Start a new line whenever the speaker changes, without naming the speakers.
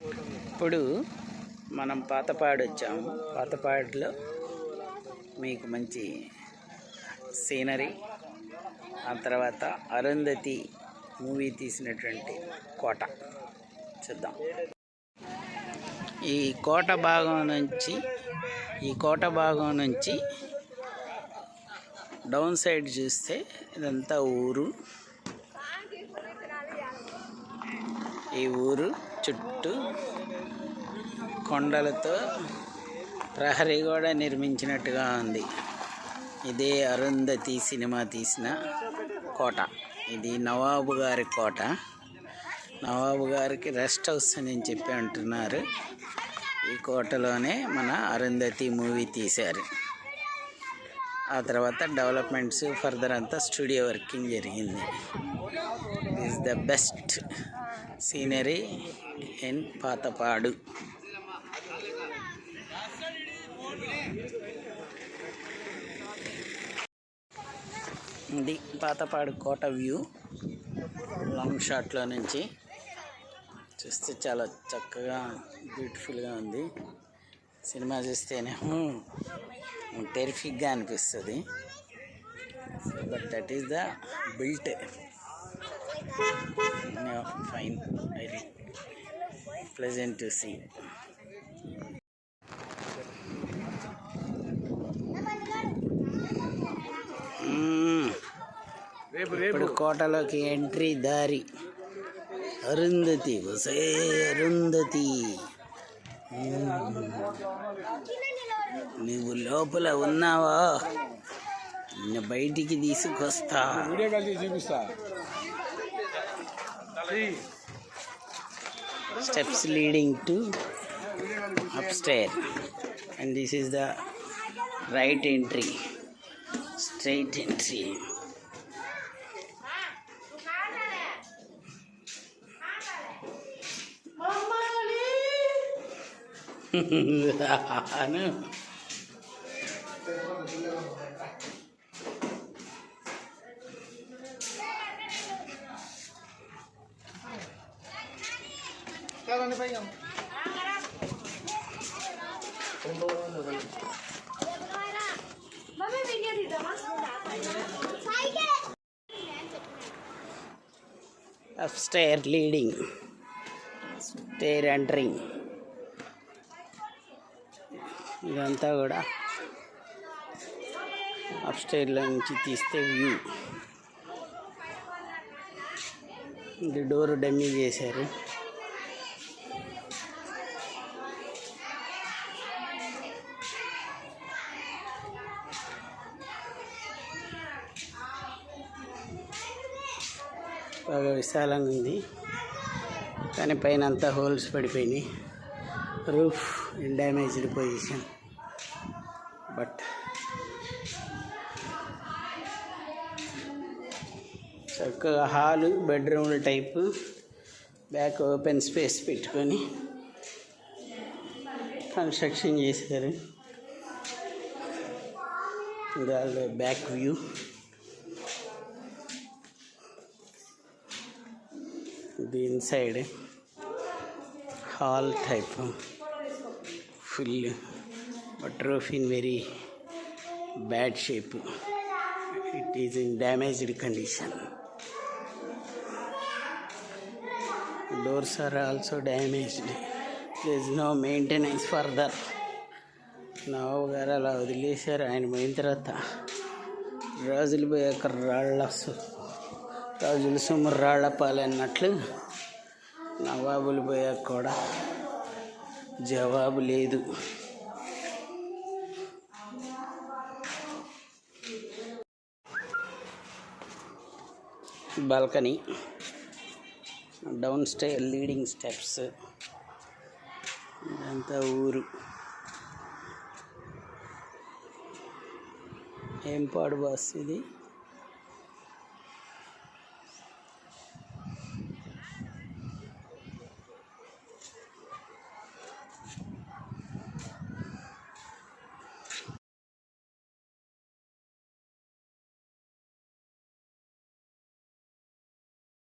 ఇప్పుడు మనం పాతపాడు వచ్చాము పాతపాడులో మీకు మంచి సీనరీ ఆ తర్వాత అరుంధతి మూవీ తీసినటువంటి కోట. చూద్దాం. ఈ కోట భాగం నుంచి ఈ కోట భాగం నుంచి డౌన్ సైడ్ చూస్తే ఇదంతా ఊరు. ఈ ఊరు చుట్టూ కొండలతో ప్రహరీ కూడా నిర్మించినట్టుగా ఉంది. ఇదే అరుంధతి సినిమా తీసిన కోట. ఇది నవాబు గారి కోట. నవాబు గారికి రెస్ట్ హౌస్ అని చెప్పి అంటున్నారు. ఈ కోటలోనే మన అరుంధతి మూవీ తీశారు. ఆ తర్వాత డెవలప్మెంట్స్ ఫర్దర్ అంతా స్టూడియో వర్కింగ్ జరిగింది. Is the best scenery in Pathapadu. ఇది పాతపాడు కోట వ్యూ. లాంగ్ షాట్లో నుంచి చూస్తే చాలా చక్కగా బ్యూటిఫుల్గా ఉంది. సినిమా చూస్తేనేమో టెరిఫిక్గా అనిపిస్తుంది. But that is the built fine very pleasant to see ఇప్పుడు కోటలోకి ఎంట్రీ దారి. అరుంధతి వసే అరుంధతి. నువ్వు లోపల ఉన్నావా? నిన్ను బయటికి తీసుకొస్తా.
Steps leading to
upstairs, and this is the right entry, straight entry. no. Entry straight
mummy video తీద్దామా
stair leading stair entering ఇదంతా కూడా అప్ స్టేర్లో నుంచి తీస్తే వ్యూ ఇది డోర్ డమ్మీ చేశారు. బాగా విశాలంగా ఉంది. కానీ పైన అంతా హోల్స్ పడిపోయినాయి. Roof in damaged position. But చక్కగా హాలు బెడ్రూమ్ల టైపు బ్యాక్ ఓపెన్ స్పేస్ పెట్టుకొని కన్స్ట్రక్షన్ చేశారు. దాని బ్యాక్ వ్యూ. ఇది inside hall type. Full but roof in very bad shape. It is in damaged condition. Doors are also damaged. This no maintenance further నావు గారు అలా వదిలేశారు ఆయన పోయిన తర్వాత రాజులు పోయాక రాళ్ళు వస్తుంది రాజులు సొమ్ము పాలన్నట్లు నవాబులు పోయాక కూడా జవాబు లేదు. Balcony down stay leading steps ఇదంతా ఊరు. ఏం పాడు బాస్ ఇది?